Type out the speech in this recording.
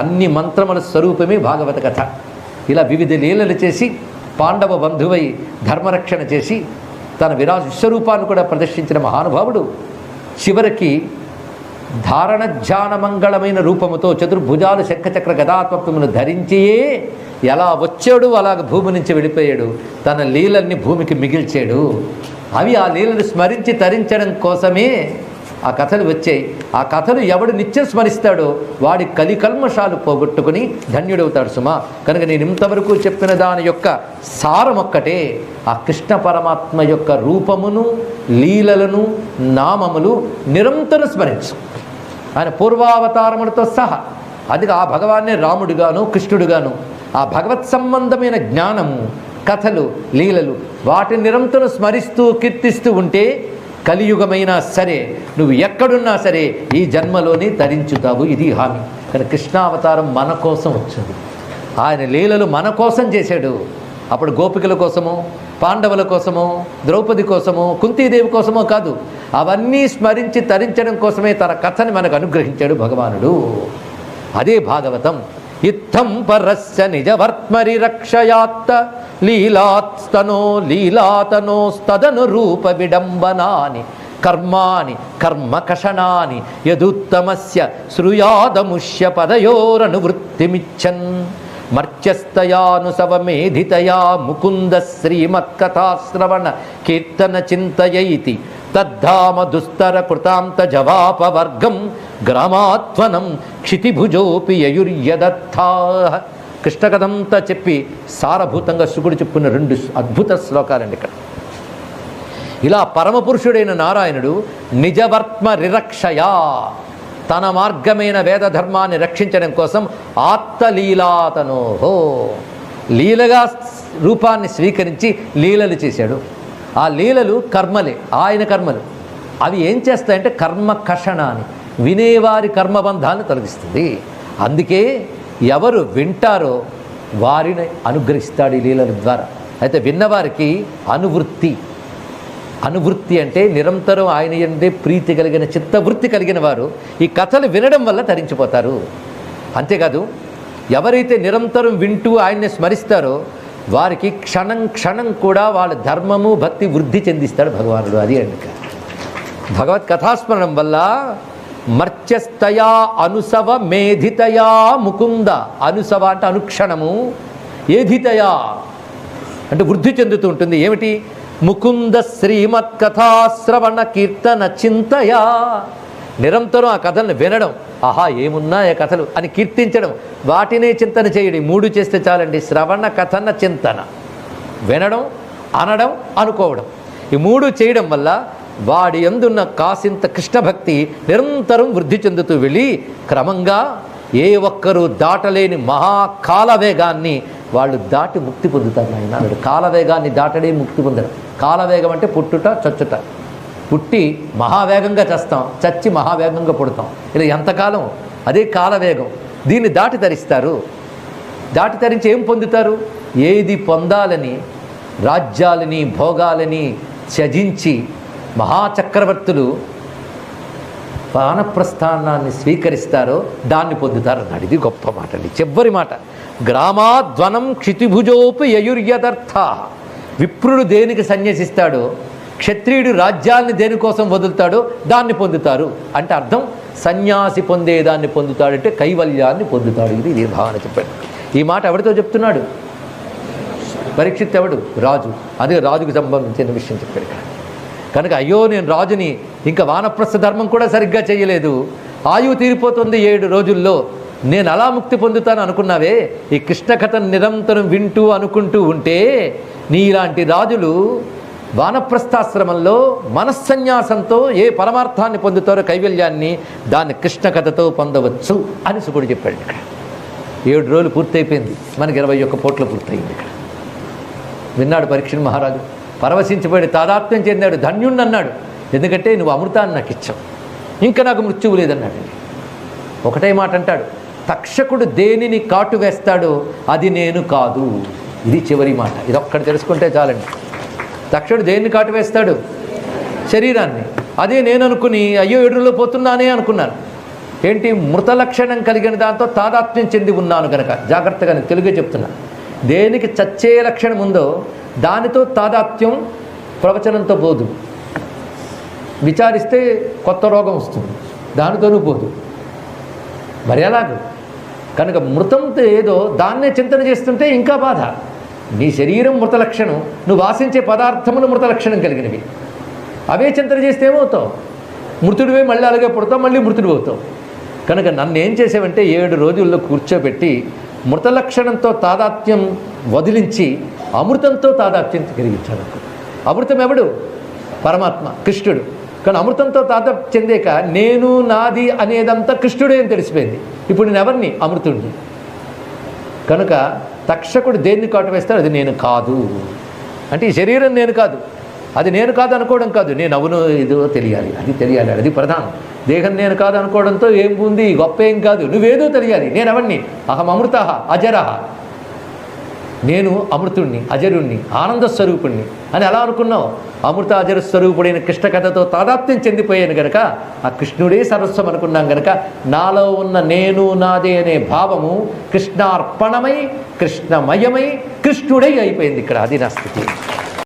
అన్ని మంత్రముల స్వరూపమే భాగవత కథ. ఇలా వివిధ లీలలు చేసి పాండవ బంధువై ధర్మరక్షణ చేసి తన విరాజ్ విశ్వరూపాన్ని కూడా ప్రదర్శించిన మహానుభావుడు చివరికి ధారణ ధ్యాన మంగళమైన రూపముతో చతుర్భుజాలు శంఖచక్ర గదాత్మత్వమును ధరించియే ఎలా వచ్చాడు అలాగ భూమి నుంచి వెళ్ళిపోయాడు తన లీలల్ని భూమికి మిగిల్చాడు. అవి ఆ లీలను స్మరించి తరించడం కోసమే ఆ కథలు వచ్చాయి. ఆ కథలు ఎవడు నిత్యం స్మరిస్తాడో వాడి కలికల్మషాలు పోగొట్టుకుని ధన్యుడవుతాడు సుమా. కనుక నేను ఇంతవరకు చెప్పిన దాని యొక్క సారం ఒక్కటే. ఆ కృష్ణ పరమాత్మ యొక్క రూపమును లీలలను నామములు నిరంతరం స్మరించు. ఆయన పూర్వావతారములతో సహా అది ఆ భగవాన్నే రాముడుగాను కృష్ణుడుగాను. ఆ భగవత్ సంబంధమైన జ్ఞానము కథలు లీలలు వాటిని నిరంతరం స్మరిస్తూ కీర్తిస్తూ ఉంటే కలియుగమైనా సరే నువ్వు ఎక్కడున్నా సరే ఈ జన్మలోనే తరించుతావు ఇది హామీ. కానీ కృష్ణావతారం మన కోసం వచ్చింది. ఆయన లీలలు మన కోసం చేశాడు. అప్పుడు గోపికల కోసము పాండవుల కోసమో ద్రౌపది కోసమో కుంతీదేవి కోసమో కాదు. అవన్నీ స్మరించి తరించడం కోసమే తన కథని మనకు అనుగ్రహించాడు భగవానుడు. అదే భాగవతం. ఇత్థం పరస్య నిజవర్త్మరి రక్షయాత్త లీలాత్స్తనో లీలాతనోస్తదను రూప విడంబనాని కర్మాని కర్మకషణాని యదుత్తమస్య శ్రుయాదముష్య పదయోరనువృత్తిమిచ్చన్. మర్చస్తయానుసవమేధితయా ముకుంద శ్రీమత్కథాశ్రవణ కీర్తన చింతయైతి తద్ధామ దుస్తర కృతాంత జవాపవర్గం గ్రామాత్వనం క్షితిభుజోపి యయుర్యదత్థా కృష్ణకథంతా చెప్పి సారభూతంగా శుకుడు చెప్పున్న రెండు అద్భుత శ్లోకాలండి ఇక్కడ. ఇలా పరమపురుషుడైన నారాయణుడు నిజవర్త్మ రిరక్షయా తన మార్గమైన వేద ధర్మాన్ని రక్షించడం కోసం ఆత్తలీలాతనోహో లీలగా రూపాన్ని స్వీకరించి లీలలు చేశాడు. ఆ లీలలు కర్మలే ఆయన కర్మలు. అవి ఏం చేస్తాయంటే కర్మ కషణ అని. వినేవారి కర్మబంధాన్ని తొలగిస్తుంది. అందుకే ఎవరు వింటారో వారిని అనుగ్రహిస్తాడు ఈ లీలల ద్వారా. అయితే విన్నవారికి అనువృత్తి. అనువృత్తి అంటే నిరంతరం ఆయన ఎందే ప్రీతి కలిగిన చిత్తవృత్తి కలిగిన వారు ఈ కథలు వినడం వల్ల తరించిపోతారు. అంతేకాదు ఎవరైతే నిరంతరం వింటూ ఆయన్ని స్మరిస్తారో వారికి క్షణం క్షణం కూడా వాళ్ళ ధర్మము భక్తి వృద్ధి చెందిస్తాడు భగవానుడు. అది అండి భగవత్ కథాస్మరణం వల్ల మర్చస్తయా అనుసవ మేధితయా ముకుంద. అనుసవ అంటే అనుక్షణము ఏధితయా అంటే వృద్ధి చెందుతూ ఉంటుంది. ఏమిటి? ముకుంద శ్రీమత్ కథాశ్రవణ కీర్తన చింతయా. నిరంతరం ఆ కథలను వినడం. ఆహా ఏమున్నాయి కథలు? అని కీర్తించడం. వాటినే చింతన చేయడం. మూడు చేస్తే చాలండి. శ్రవణ కథన చింతన. వినడం అనడం అనుకోవడం. ఈ మూడు చేయడం వల్ల వాడి ఎందున్న కాసింత కృష్ణభక్తి నిరంతరం వృద్ధి చెందుతూ వెళ్ళి క్రమంగా ఏ ఒక్కరూ దాటలేని మహాకాలవేగాన్ని వాళ్ళు దాటి ముక్తి పొందుతారు ఆయన కాలవేగాన్ని దాటడే ముక్తి పొందడం కాలవేగం అంటే పుట్టుట చచ్చుట. పుట్టి మహావేగంగా చస్తాం చచ్చి మహావేగంగా పుడతాం. ఇలా ఎంతకాలం? అదే కాలవేగం. దీన్ని దాటి ధరిస్తారు దాటి తరించి ఏం పొందుతారు? ఏది పొందాలని రాజ్యాలని భోగాలని త్యజించి మహాచక్రవర్తులు ప్రాణప్రస్థానాన్ని స్వీకరిస్తారో దాన్ని పొందుతారు అన్నాడు. ఇది గొప్ప మాట అండి. చివరి మాట. గ్రామాధ్వనం క్షితిభుజోపి యయుర్యదర్థ. విప్రుడు దేనికి సన్యసిస్తాడో? క్షత్రియుడు రాజ్యాన్ని దేనికోసం వదులుతాడో దాన్ని పొందుతారు అంటే అర్థం సన్యాసి పొందేదాన్ని పొందుతాడంటే కైవల్యాన్ని పొందుతాడు. ఇది ఇది భావన చెప్పాడు. ఈ మాట ఎవరితో చెప్తున్నాడు? పరీక్షిత్ ఎవడు రాజు. అదే రాజుకు సంబంధించిన విషయం చెప్పాడు ఇక్కడ. కనుక అయ్యో నేను రాజుని ఇంకా వానప్రస్థ ధర్మం కూడా సరిగ్గా చేయలేదు. ఆయువు తీరిపోతుంది ఏడు రోజుల్లో. నేను అలా ముక్తి పొందుతాను అనుకున్నావే. ఈ కృష్ణ కథను నిరంతరం వింటూ అనుకుంటూ ఉంటే నీలాంటి రాజులు వానప్రస్థాశ్రమంలో మనస్సన్యాసంతో ఏ పరమార్థాన్ని పొందుతారో కైవల్యాన్ని దాన్ని కృష్ణ కథతో పొందవచ్చు అని సుకుడు చెప్పాడు ఇక్కడ. ఏడు రోజులు పూర్తయిపోయింది. మనకి ఇరవై ఒక్క పోట్లు పూర్తయింది ఇక్కడ. విన్నాడు పరీక్షణ మహారాజు. పరవశించిపోయాడు తాదాత్మ్యం చెందాడు ధన్యుణ్ణి అన్నాడు. ఎందుకంటే నువ్వు అమృతాన్ని నాకు ఇచ్చావు. ఇంకా నాకు మృత్యువు లేదన్నాడు. ఒకటే మాట అంటాడు తక్షకుడు దేనిని కాటు వేస్తాడో అది నేను కాదు. ఇది చివరి మాట. ఇది ఒక్కటి తెలుసుకుంటే చాలండి. దక్షుడు దేన్ని కాటు వేస్తాడు శరీరాన్ని. అదే నేను అనుకుని అయ్యో ఎడురులో పోతున్నానే అనుకున్నాను. ఏంటి? మృత లక్షణం కలిగిన దాంతో తాదాత్మ్యం చెంది ఉన్నాను కనుక జాగ్రత్తగా నేను తెలుగే చెప్తున్నా. దేనికి చచ్చే లక్షణం ఉందో దానితో తాదాత్మ్యం ప్రవచనంతో పోదు. విచారిస్తే కొత్త రోగం వస్తుంది. దానితోనూ పోదు. మరి ఎలాగ? కనుక మృతంతో ఏదో దాన్నే చింతన చేస్తుంటే ఇంకా బాధ. నీ శరీరం మృత లక్షణం నువ్వు వాసించే పదార్థములు మృత లక్షణం కలిగినవి. అవే చింతన చేస్తే ఏమవుతావు? మృతుడివే మళ్ళీ అలాగే పుడతావు మళ్ళీ మృతుడు అవుతావు. కనుక నన్ను ఏం చేసావంటే ఏడు రోజుల్లో కూర్చోబెట్టి మృత లక్షణంతో తాదాత్మ్యం వదిలించి అమృతంతో తాదాత్మ్యం కలిగించాడు అమృతం ఎవడు? పరమాత్మ కృష్ణుడు. కానీ అమృతంతో తాత చెందాక నేను నాది అనేదంతా కృష్ణుడే అని తెలిసిపోయింది. ఇప్పుడు నేను ఎవరిని? అమృతుడిని కనుక తక్షకుడు దేన్ని కాటు వేస్తాడు అది నేను కాదు. అంటే ఈ శరీరం నేను కాదు. అది నేను కాదు అనుకోవడం కాదు. నేను అవును ఇదో తెలియాలి. అది తెలియాలి. అది ప్రధానం. దేహం నేను కాదు అనుకోవడంతో ఏం ఉంది? గొప్ప ఏం కాదు. నువ్వేదో తెలియాలి. నేను అవన్నీ అహం అమృత అజరహ నేను అమృతుణ్ణి అజరుణ్ణి ఆనంద స్వరూపుణ్ణి అని ఎలా అనుకున్నావు? అమృత అజర స్వరూపుడైన కృష్ణ కథతో తాదాత్మ్యం చెందిపోయాను గనక ఆ కృష్ణుడే సర్వస్వం అనుకున్నాం గనక నాలో ఉన్న నేను నాదే అనే భావము కృష్ణార్పణమై కృష్ణమయమై కృష్ణుడై అయిపోయింది ఇక్కడ అది నా స్థితి.